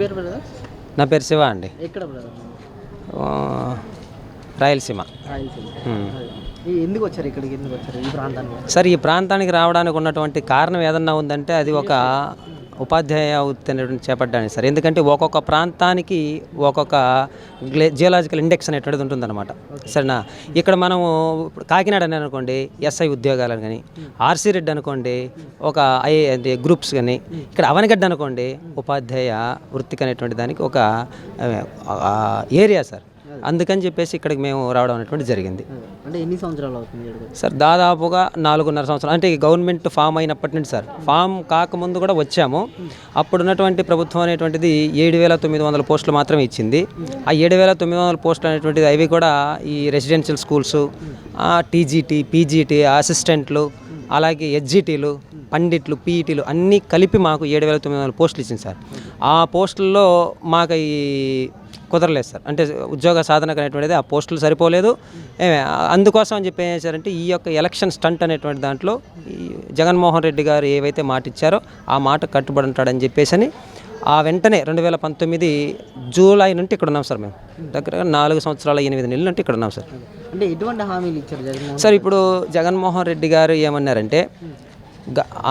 పేరు బ్రదర్? నా పేరు శివ అండి. ఎక్కడ బ్రదర్? ఆ, రాయలసీమ. ఎందుకు వచ్చారు ఇక్కడికి? ఎందుకు వచ్చారు ఈ ప్రాంతానికి? సార్ ఈ ప్రాంతానికి రావడానికి ఉన్నటువంటి కారణం ఏదన్నా ఉందంటే అది ఒక ఉపాధ్యాయ వృత్తి అనేటువంటి చేపట్టడానికి సార్. ఎందుకంటే ఒక్కొక్క ప్రాంతానికి ఒక్కొక్క గ్లే జియోలాజికల్ ఇండెక్స్ అనేటువంటిది ఉంటుందన్నమాట. సరేనా? ఇక్కడ మనము కాకినాడ అని అనుకోండి ఎస్ఐ ఉద్యోగాలు కానీ ఆర్సీ రెడ్డి అనుకోండి ఒక ఐ అంటే గ్రూప్స్ కానీ ఇక్కడ అవనగడ్డ అనుకోండి ఉపాధ్యాయ వృత్తికి అనేటువంటి దానికి ఒక ఏరియా సార్. అందుకని చెప్పేసి ఇక్కడికి మేము రావడం అనేటువంటి జరిగింది. అంటే ఎన్ని సంవత్సరాలు అవుతుంది సార్ దాదాపుగా నాలుగున్నర సంవత్సరాలు. అంటే గవర్నమెంట్ ఫామ్ అయినప్పటి నుండి సార్ ఫామ్ కాకముందు కూడా వచ్చాము. అప్పుడు ఉన్నటువంటి ప్రభుత్వం అనేటువంటిది ఏడు వేల తొమ్మిది వందల పోస్టులు మాత్రమే ఇచ్చింది. ఆ ఏడు వేల తొమ్మిది వందల పోస్టులు అనేటువంటిది అవి కూడా ఈ రెసిడెన్షియల్ స్కూల్స్ టీజీటీ పీజీటీ అసిస్టెంట్లు అలాగే హెచ్జిటీలు పండిట్లు పీఈటీలు అన్నీ కలిపి మాకు ఏడు వేల తొమ్మిది వందల పోస్టులు ఇచ్చింది సార్. ఆ పోస్టుల్లో మాకు ఈ కుదరలేదు సార్. అంటే ఉద్యోగ సాధనకు అనేటువంటిది ఆ పోస్టులు సరిపోలేదు. ఏమే, అందుకోసం అని చెప్పి ఏం చేశారంటే ఈ యొక్క ఎలక్షన్ స్టంట్ అనేటువంటి దాంట్లో ఈ జగన్మోహన్ రెడ్డి గారు ఏవైతే మాట ఇచ్చారో ఆ మాట కట్టుబడి ఉంటాడని చెప్పేసి అని ఆ వెంటనే రెండు వేల పంతొమ్మిది జూలై నుండి ఇక్కడ ఉన్నాం సార్ మేము. దగ్గర నాలుగు సంవత్సరాల ఎనిమిది నెలల నుండి ఇక్కడ ఉన్నాం సార్. అంటే ఎటువంటి హామీలు ఇచ్చారు సార్ ఇప్పుడు జగన్మోహన్ రెడ్డి గారు ఏమన్నారంటే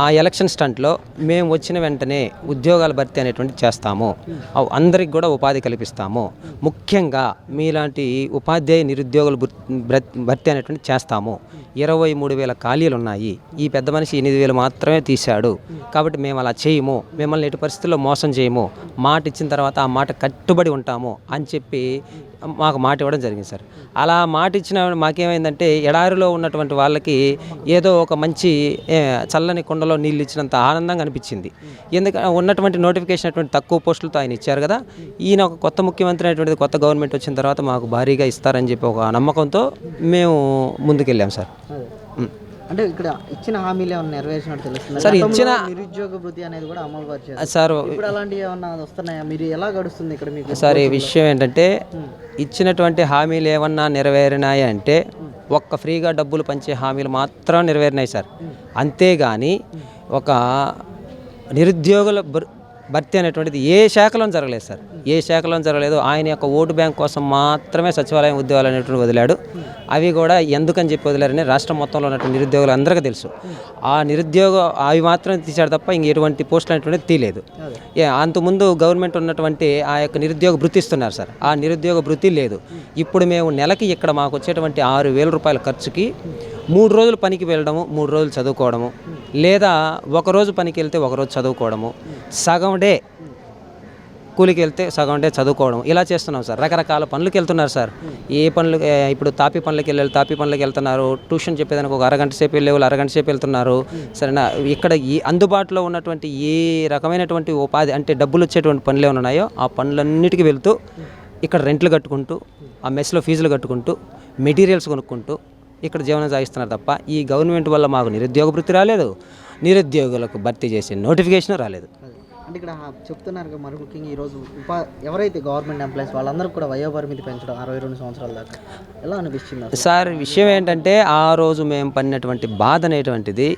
ఆ ఎలక్షన్ స్టంట్లో మేము వచ్చిన వెంటనే ఉద్యోగాల భర్తీ అనేటువంటి చేస్తాము. అందరికి కూడా ఉపాధి కల్పిస్తాము. ముఖ్యంగా మీలాంటి ఉపాధ్యాయ నిరుద్యోగుల భర్తీ అనేటువంటి చేస్తాము. ఇరవై మూడు వేల ఖాళీలు ఉన్నాయి. ఈ పెద్ద మనిషి ఎనిమిది వేలు మాత్రమే తీశాడు. కాబట్టి మేము అలా చేయము. మిమ్మల్ని ఎటు పరిస్థితుల్లో మోసం చేయము. మాట ఇచ్చిన తర్వాత ఆ మాట కట్టుబడి ఉంటాము అని చెప్పి మాకు మాట ఇవ్వడం జరిగింది సార్. అలా మాట ఇచ్చిన మాకేమైందంటే ఎడారిలో ఉన్నటువంటి వాళ్ళకి ఏదో ఒక మంచి చల్ల చల్లని కుండలో నీళ్ళు ఇచ్చినంత ఆనందంగా అనిపించింది. ఎందుకంటే ఉన్నటువంటి నోటిఫికేషన్ అటువంటి తక్కువ పోస్టులతో ఆయన ఇచ్చారు కదా. ఈయన ఒక కొత్త ముఖ్యమంత్రి అనేటువంటిది కొత్త గవర్నమెంట్ వచ్చిన తర్వాత మాకు భారీగా ఇస్తారని చెప్పి ఒక నమ్మకంతో మేము ముందుకెళ్ళాం సార్. అంటే ఇక్కడ ఇచ్చిన హామీలు ఏమన్నా నెరవేర్చినట్టు తెలుస్తుంది? సార్, ఇచ్చిన- నిరుద్యోగ వృత్తి అనేది కూడా అమలు పరిచారు సార్ ఇప్పుడు అలాంటివి ఏమన్నా వస్తున్నాయా? మీరు ఎలా గడుస్తుంది ఇక్కడ మీకు సార్ ఈ విషయం ఏంటంటే ఇచ్చినటువంటి హామీలు ఏమన్నా నెరవేరినాయి అంటే ఒక్క ఫ్రీగా డబ్బులు పంచే హామీలు మాత్రం నెరవేరినాయి సార్. అంతేగాని ఒక నిరుద్యోగుల భర్- భర్తీ అనేటువంటిది ఏ శాఖలో జరగలేదు సార్. ఏ శాఖలో జరగలేదు. ఆయన యొక్క ఓటు బ్యాంక్ కోసం మాత్రమే సచివాలయం ఉద్యోగాలు అనేటువంటి వదిలాడు. అవి కూడా ఎందుకని చెప్పి వదిలారని రాష్ట్రం మొత్తంలో ఉన్నటువంటి నిరుద్యోగులు అందరికీ తెలుసు. ఆ నిరుద్యోగ అవి మాత్రం తీశాడు తప్ప ఇంక ఎటువంటి పోస్టులు అనేటువంటిది తీయలేదు. అంతకుముందు గవర్నమెంట్ ఉన్నటువంటి ఆ యొక్క నిరుద్యోగ భృతి ఇస్తున్నారు సార్. ఆ నిరుద్యోగ భృతి లేదు. ఇప్పుడు మేము నెలకి ఇక్కడ మాకు వచ్చేటువంటి ఆరు వేల రూపాయల ఖర్చుకి మూడు రోజులు పనికి వెళ్ళడము మూడు రోజులు చదువుకోవడము లేదా ఒక రోజు పనికి వెళ్తే ఒక రోజు చదువుకోవడము సగం డే కూలికి వెళ్తే సగం డే చదువుకోవడం. ఇలా చేస్తున్నాం సార్. రకరకాల పనులకు వెళ్తున్నారు సార్. ఏ పనులు ఇప్పుడు తాపి పనులకి వెళ్ళాలి తాపి పనులకి వెళ్తున్నారు ట్యూషన్ చెప్పేదానికి ఒక అరగంట సేపు వెళ్ళే వాళ్ళు అరగంట సేపు వెళ్తున్నారు. సరేనా? ఇక్కడ ఈ అందుబాటులో ఉన్నటువంటి ఏ రకమైనటువంటి ఉపాధి అంటే డబ్బులు వచ్చేటువంటి పనులు ఏమైనా ఉన్నాయో ఆ పనులన్నిటికీ వెళ్తూ ఇక్కడ రెంట్లు కట్టుకుంటూ ఆ మెస్లో ఫీజులు కట్టుకుంటూ మెటీరియల్స్ కొనుక్కుంటూ ఇక్కడ జీవనం సాగిస్తున్నారు తప్ప ఈ గవర్నమెంట్ వల్ల మాకు నిరుద్యోగ వృత్తి రాలేదు. నిరుద్యోగులకు భర్తీ చేసే నోటిఫికేషన్ రాలేదు. అంటే ఇక్కడ చెప్తున్నారు కదా మరి ముఖ్యంగా ఈరోజు ఉపా ఎవరైతే గవర్నమెంట్ ఎంప్లాయీస్ వాళ్ళందరూ కూడా వయోపరిమితి పెంచడం అరవై రెండు సంవత్సరాల దాకా ఎలా అనిపిస్తుంది సార్ విషయం ఏంటంటే ఆ రోజు మేము పడినటువంటి బాధ అనేటువంటిది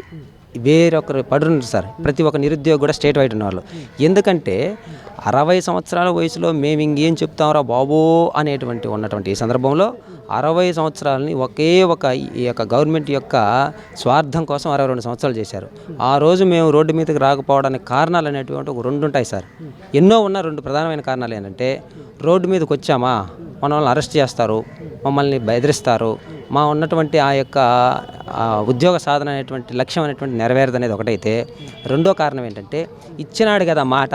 వేరొకరు పడున్నారు సార్. ప్రతి ఒక్క నిరుద్యోగి కూడా స్టేట్ వైడ్ ఉన్నవాళ్ళు. ఎందుకంటే అరవై సంవత్సరాల వయసులో మేము ఇంకేం చెప్తాంరా బాబో అనేటువంటి ఉన్నటువంటి ఈ సందర్భంలో అరవై సంవత్సరాలని ఒకే ఒక ఈ యొక్క గవర్నమెంట్ యొక్క స్వార్థం కోసం అరవై రెండు సంవత్సరాలు చేశారు. ఆ రోజు మేము రోడ్డు మీదకి రాకపోవడానికి కారణాలు అనేటువంటి ఒక రెండు ఉంటాయి సార్. ఎన్నో ఉన్న రెండు ప్రధానమైన కారణాలు ఏంటంటే రోడ్డు మీదకి వచ్చామా? మన వాళ్ళని అరెస్ట్ చేస్తారు. మమ్మల్ని బెదిరిస్తారు. మా ఉన్నటువంటి ఆ యొక్క ఉద్యోగ సాధన అనేటువంటి లక్ష్యం అనేటువంటి నెరవేరదు అనేది ఒకటైతే రెండో కారణం ఏంటంటే ఇచ్చినాడు కదా మాట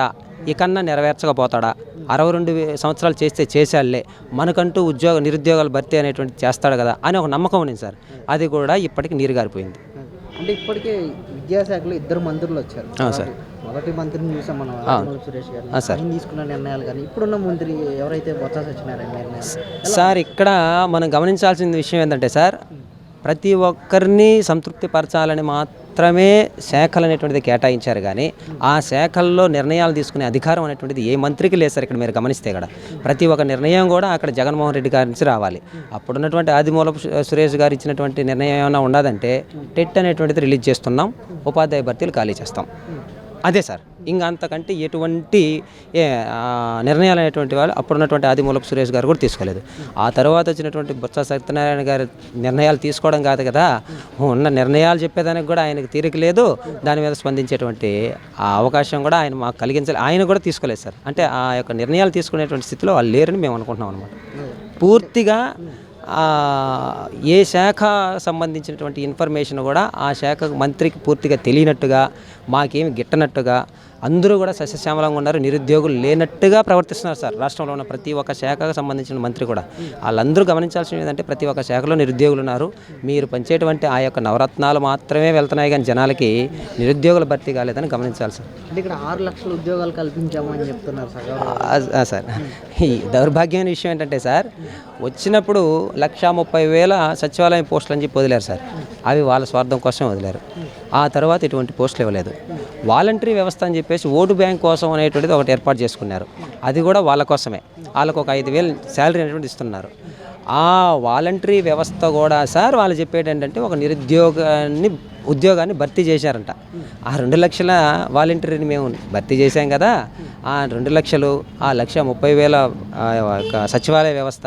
ఇకన్నా నెరవేర్చకపోతాడా? అరవై రెండు సంవత్సరాలు చేస్తే చేసేళ్ళే మనకంటూ ఉద్యోగ నిరుద్యోగాలు భర్తీ అనేటువంటి చేస్తాడు కదా అని ఒక నమ్మకం ఉంది సార్. అది కూడా ఇప్పటికి నీరు గారిపోయింది. అంటే ఇప్పటికే విద్యాశాఖలో ఇద్దరు మంత్రులు వచ్చారు. సార్. మొదటి మంత్రిని చూసాం మనం సురేష్ గారు సార్. తీసుకున్న నిర్ణయాలు కానీ ఇప్పుడున్న మంత్రి ఎవరైతే బొత్స సత్యనారాయణ సార్ ఇక్కడ మనం గమనించాల్సిన విషయం ఏంటంటే సార్ ప్రతి ఒక్కరిని సంతృప్తి పరచాలని మాత్రమే శాఖలు అనేటువంటిది కేటాయించారు కానీ ఆ శాఖల్లో నిర్ణయాలు తీసుకునే అధికారం అనేటువంటిది ఏ మంత్రికి లేదు సార్ ఇక్కడ మీరు గమనిస్తే ఇక్కడ ప్రతి ఒక్క నిర్ణయం కూడా అక్కడ జగన్మోహన్ రెడ్డి గారి నుంచి రావాలి. అప్పుడున్నటువంటి ఆదిమూలపు సు- సురేష్ గారు ఇచ్చినటువంటి నిర్ణయం ఏమైనా ఉన్నదంటే టెట్ అనేటువంటిది రిలీజ్ చేస్తున్నాం ఉపాధ్యాయ భర్తీలు ఖాళీ చేస్తాం. అదే సార్. ఇంకా అంతకంటే ఎటువంటి ఏ, నిర్ణయాలు అనేటువంటి వాళ్ళు అప్పుడున్నటువంటి ఆదిమూలపు సురేష్ గారు కూడా తీసుకోలేదు. ఆ తర్వాత వచ్చినటువంటి బొత్స సత్యనారాయణ గారి నిర్ణయాలు తీసుకోవడం కాదు కదా. ఉన్న నిర్ణయాలు చెప్పేదానికి కూడా ఆయనకు తీరిక లేదు. దాని మీద స్పందించేటువంటి ఆ అవకాశం కూడా ఆయన మాకు కలిగించాలి ఆయన కూడా తీసుకోలేదు సార్. అంటే ఆ యొక్క నిర్ణయాలు తీసుకునేటువంటి స్థితిలో వాళ్ళు లేరని మేము అనుకుంటున్నాం అనమాట పూర్తిగా ఏ శాఖ సంబంధించినటువంటి ఇన్ఫర్మేషన్ కూడా ఆ శాఖ మంత్రికి పూర్తిగా తెలియనట్టుగా మాకేమి గిట్టనట్టుగా అందరూ కూడా సస్యశ్యామలంగా ఉన్నారు. నిరుద్యోగులు లేనట్టుగా ప్రవర్తిస్తున్నారు సార్. రాష్ట్రంలో ఉన్న ప్రతి ఒక్క శాఖకు సంబంధించిన మంత్రి కూడా. వాళ్ళందరూ గమనించాల్సింది ఏంటంటే ప్రతి ఒక్క శాఖలో నిరుద్యోగులు ఉన్నారు. మీరు పంచేటువంటి ఆ యొక్క నవరత్నాలు మాత్రమే వెళ్తున్నాయి కానీ జనాలకి నిరుద్యోగుల భర్తీ కాలేదని గమనించాలి సార్. అంటే ఇక్కడ ఆరు లక్షల ఉద్యోగాలు కల్పించామని చెప్తున్నారు సార్ సార్. ఈ దౌర్భాగ్యమైన విషయం ఏంటంటే సార్ వచ్చినప్పుడు లక్షా ముప్పై వేల సచివాలయం పోస్టులు అని చెప్పి వదిలేరు సార్. అవి వాళ్ళ స్వార్థం కోసం వదిలేరు. ఆ తర్వాత ఇటువంటి పోస్టులు ఇవ్వలేదు. వాలంటరీ వ్యవస్థ అని చెప్పేసి ఓటు బ్యాంక్ కోసం అనేటువంటిది ఒకటి ఏర్పాటు చేసుకున్నారు. అది కూడా వాళ్ళ కోసమే. వాళ్ళకు ఒక ఐదు వేలు శాలరీ అనేటువంటి ఇస్తున్నారు. ఆ వాలంటరీ వ్యవస్థ కూడా సార్ వాళ్ళు చెప్పేది ఏంటంటే ఒక నిరుద్యోగాన్ని ఉద్యోగాన్ని భర్తీ చేశారంట. ఆ రెండు లక్షల వాలంటీర్ని మేము భర్తీ చేశాం కదా. ఆ రెండు లక్షలు ఆ లక్ష ముప్పై వేల సచివాలయ వ్యవస్థ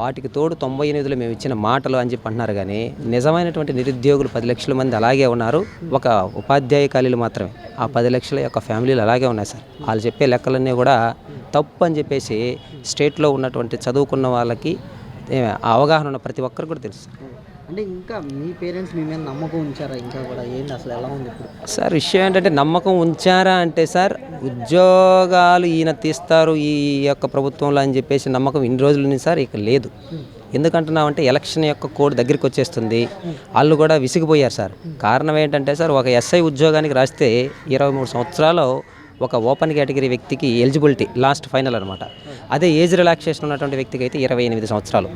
వాటికి తోడు తొంభై ఎనిమిదిలో మేము ఇచ్చిన మాటలు అని చెప్పి అంటున్నారు కానీ నిజమైనటువంటి నిరుద్యోగులు పది లక్షల మంది అలాగే ఉన్నారు. ఒక ఉపాధ్యాయ ఖాళీలు మాత్రమే. ఆ పది లక్షల యొక్క ఫ్యామిలీలు అలాగే ఉన్నాయి సార్. వాళ్ళు చెప్పే లెక్కలన్నీ కూడా తప్పు అని చెప్పేసి స్టేట్లో ఉన్నటువంటి చదువుకున్న వాళ్ళకి అవగాహన ఉన్న ప్రతి ఒక్కరు కూడా తెలుసు. అంటే ఇంకా మీ పేరెంట్స్ మీ మీద నమ్మకం ఉంచారా? ఇంకా కూడా ఏంటి అసలు ఎలా ఉంది ఇప్పుడు? సార్ విషయం ఏంటంటే నమ్మకం ఉంచారా అంటే సార్ ఉద్యోగాలు ఈయన తీస్తారు ఈ యొక్క ప్రభుత్వంలో అని చెప్పేసి నమ్మకం ఇన్ని రోజుల సార్ ఇక లేదు. ఎందుకంటున్నామంటే ఎలక్షన్ యొక్క కోడ్ దగ్గరికి వచ్చేస్తుంది. వాళ్ళు కూడా విసిగిపోయారు సార్. కారణం ఏంటంటే సార్ ఒక ఎస్ఐ ఉద్యోగానికి రాస్తే ఇరవై మూడు సంవత్సరాలు ఒక ఓపెన్ కేటగిరీ వ్యక్తికి ఎలిజిబిలిటీ లాస్ట్ ఫైనల్ అనమాట అదే ఏజ్ రిలాక్సేషన్ ఉన్నటువంటి వ్యక్తికి అయితే ఇరవై ఎనిమిది సంవత్సరాలు.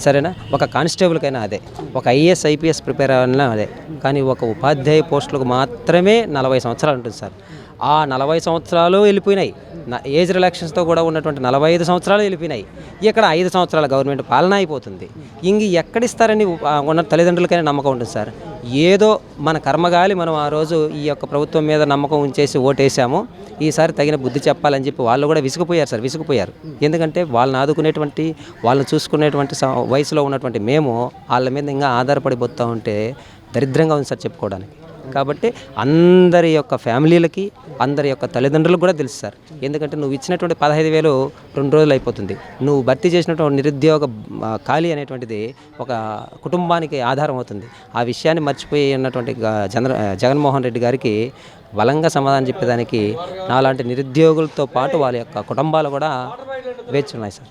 సరేనా? ఒక కానిస్టేబుల్కైనా అదే. ఒక ఐఏఎస్ ఐపీఎస్ ప్రిపేర్ అయినా అదే. కానీ ఒక ఉపాధ్యాయ పోస్టులకు మాత్రమే నలభై సంవత్సరాలు ఉంటుంది సార్. ఆ నలభై సంవత్సరాలు వెళ్ళిపోయినాయి. నా ఏజ్ రిలాక్షన్స్తో కూడా ఉన్నటువంటి నలభై ఐదు సంవత్సరాలు వెళ్ళిపోయినాయి. ఇక్కడ ఐదు సంవత్సరాల గవర్నమెంట్ పాలన అయిపోతుంది. ఇంక ఎక్కడిస్తారని ఉన్న తల్లిదండ్రులకైనా నమ్మకం ఉంటుంది సార్. ఏదో మన కర్మగాలి మనం ఆ రోజు ఈ యొక్క ప్రభుత్వం మీద నమ్మకం ఉంచేసి ఓటేసాము. ఈసారి తగిన బుద్ధి చెప్పాలని చెప్పి వాళ్ళు కూడా విసిగిపోయారు సార్ విసిగిపోయారు. ఎందుకంటే వాళ్ళని ఆదుకునేటువంటి వాళ్ళని చూసుకునేటువంటి వయసులో ఉన్నటువంటి మేము వాళ్ళ మీద ఇంకా ఆధారపడిపోతూ ఉంటే దరిద్రంగా ఉంది సార్ చెప్పుకోవడానికి. కాబట్టి అందరి యొక్క ఫ్యామిలీలకి అందరి యొక్క తల్లిదండ్రులకు కూడా తెలుసు సార్. ఎందుకంటే నువ్వు ఇచ్చినటువంటి పదహైదు వేలు రెండు రోజులు అయిపోతుంది. నువ్వు భర్తీ చేసినటువంటి నిరుద్యోగ ఖాళీ అనేటువంటిది ఒక కుటుంబానికి ఆధారం అవుతుంది. ఆ విషయాన్ని మర్చిపోయి ఉన్నటువంటి గ- చంద్ర జగన్మోహన్ రెడ్డి గారికి బలంగా సమాధానం చెప్పేదానికి నాలాంటి నిరుద్యోగులతో పాటు వాళ్ళ యొక్క కుటుంబాలు కూడా వేచి ఉన్నాయి సార్.